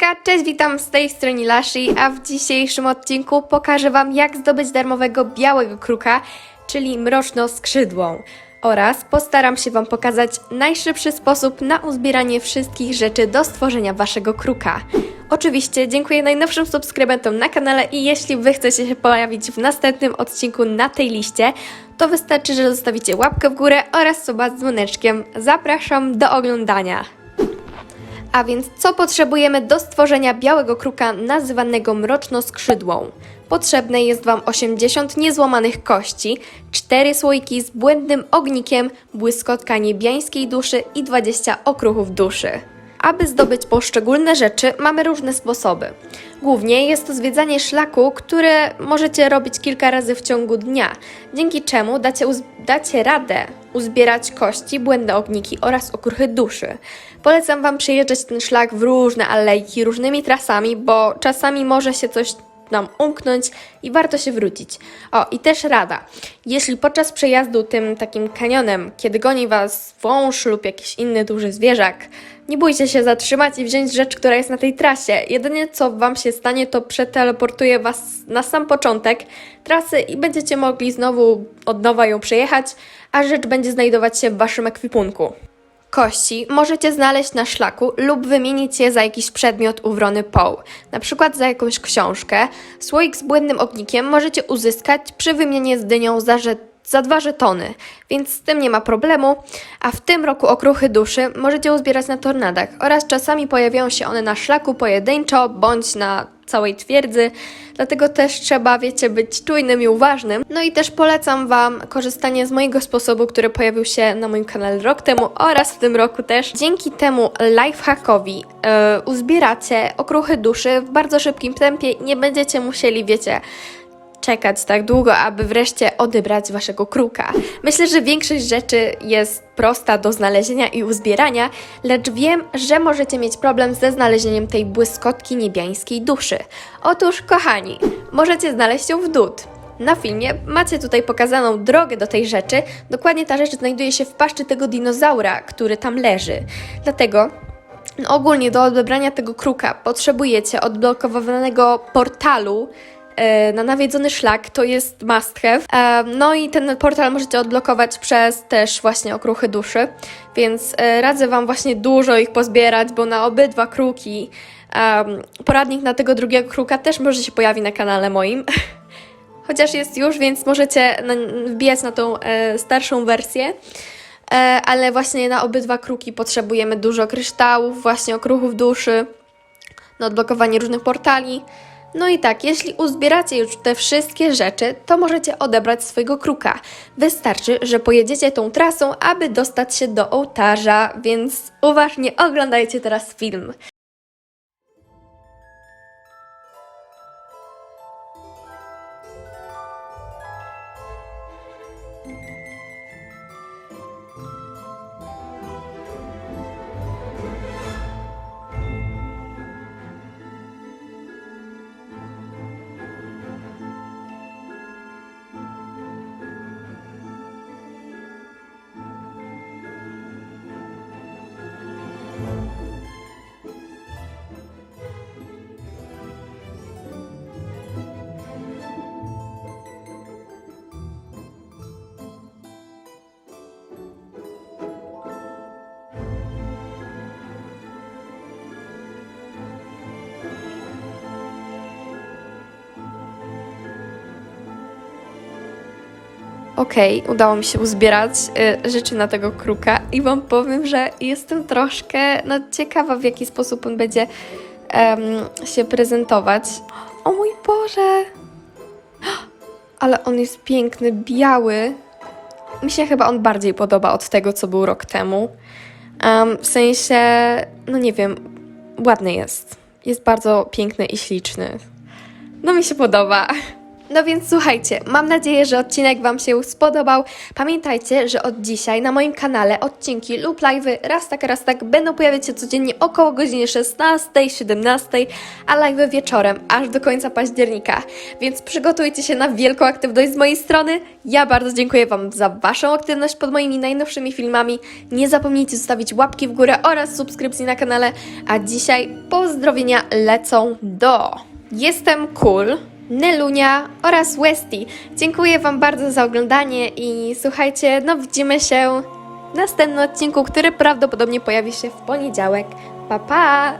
Hejka, cześć, witam z tej strony Lashi, a w dzisiejszym odcinku pokażę Wam jak zdobyć darmowego białego kruka, czyli mroczno-skrzydłą. Oraz postaram się Wam pokazać najszybszy sposób na uzbieranie wszystkich rzeczy do stworzenia Waszego kruka. Oczywiście dziękuję najnowszym subskrybentom na kanale i jeśli Wy chcecie się pojawić w następnym odcinku na tej liście, to wystarczy, że zostawicie łapkę w górę oraz suba z dzwoneczkiem. Zapraszam do oglądania. A więc co potrzebujemy do stworzenia białego kruka nazywanego mroczno-skrzydłą? Potrzebne jest Wam 80 niezłamanych kości, 4 słoiki z błędnym ognikiem, błyskotka niebiańskiej duszy i 20 okruchów duszy. Aby zdobyć poszczególne rzeczy, mamy różne sposoby. Głównie jest to zwiedzanie szlaku, które możecie robić kilka razy w ciągu dnia, dzięki czemu dacie, dacie radę uzbierać kości, błędne ogniki oraz okruchy duszy. Polecam Wam przejeżdżać ten szlak w różne alejki, różnymi trasami, bo czasami może się coś nam umknąć i warto się wrócić. O, i też rada. Jeśli podczas przejazdu tym takim kanionem, kiedy goni Was wąż lub jakiś inny duży zwierzak, nie bójcie się zatrzymać i wziąć rzecz, która jest na tej trasie. Jedynie co Wam się stanie, to przeteleportuje Was na sam początek trasy i będziecie mogli znowu od nowa ją przejechać, a rzecz będzie znajdować się w Waszym ekwipunku. Kości możecie znaleźć na szlaku lub wymienić je za jakiś przedmiot u wrony Poł, na przykład za jakąś książkę. Słoik z błędnym ognikiem możecie uzyskać przy wymianie z dynią za, że, za dwa żetony, więc z tym nie ma problemu. A w tym roku okruchy duszy możecie uzbierać na tornadach oraz czasami pojawiają się one na szlaku pojedynczo bądź na całej twierdzy, dlatego też trzeba, wiecie, być czujnym i uważnym. No i też polecam Wam korzystanie z mojego sposobu, który pojawił się na moim kanale rok temu oraz w tym roku też. Dzięki temu lifehackowi e, uzbieracie okruchy duszy w bardzo szybkim tempie i nie będziecie musieli, wiecie, czekać tak długo, aby wreszcie odebrać waszego kruka. Myślę, że większość rzeczy jest prosta do znalezienia i uzbierania, lecz wiem, że możecie mieć problem ze znalezieniem tej błyskotki niebiańskiej duszy. Otóż, kochani, możecie znaleźć ją w dud. Na filmie macie tutaj pokazaną drogę do tej rzeczy. Dokładnie ta rzecz znajduje się w paszczy tego dinozaura, który tam leży. Dlatego no, ogólnie do odebrania tego kruka potrzebujecie odblokowanego portalu na nawiedzony szlak, to jest must have. E, No i ten portal możecie odblokować przez też właśnie okruchy duszy, więc e, radzę Wam właśnie dużo ich pozbierać, bo na obydwa kruki poradnik na tego drugiego kruka też może się pojawi na kanale moim. Chociaż jest już, więc możecie wbijać na tą e, starszą wersję. E, ale właśnie na obydwa kruki potrzebujemy dużo kryształów, właśnie okruchów duszy, na odblokowanie różnych portali. No i tak, jeśli uzbieracie już te wszystkie rzeczy, to możecie odebrać swojego kruka. Wystarczy, że pojedziecie tą trasą, aby dostać się do ołtarza, więc uważnie oglądajcie teraz film. Okej, udało mi się uzbierać y, rzeczy na tego kruka i wam powiem, że jestem troszkę no, ciekawa, w jaki sposób on będzie em, się prezentować. O mój Boże! Ale on jest piękny, biały. Mi się chyba on bardziej podoba od tego, co był rok temu. Em, w sensie, no nie wiem, ładny jest. Jest bardzo piękny i śliczny. No mi się podoba. No więc słuchajcie, mam nadzieję, że odcinek Wam się spodobał. Pamiętajcie, że od dzisiaj na moim kanale odcinki lub live'y raz tak, raz tak będą pojawiać się codziennie około godziny 16, 17, a live'y wieczorem, aż do końca października. Więc przygotujcie się na wielką aktywność z mojej strony. Ja bardzo dziękuję Wam za Waszą aktywność pod moimi najnowszymi filmami. Nie zapomnijcie zostawić łapki w górę oraz subskrypcji na kanale. A dzisiaj pozdrowienia lecą do... Jestem cool. Nelunia oraz Westy. Dziękuję Wam bardzo za oglądanie i słuchajcie, no widzimy się w następnym odcinku, który prawdopodobnie pojawi się w poniedziałek. Pa pa!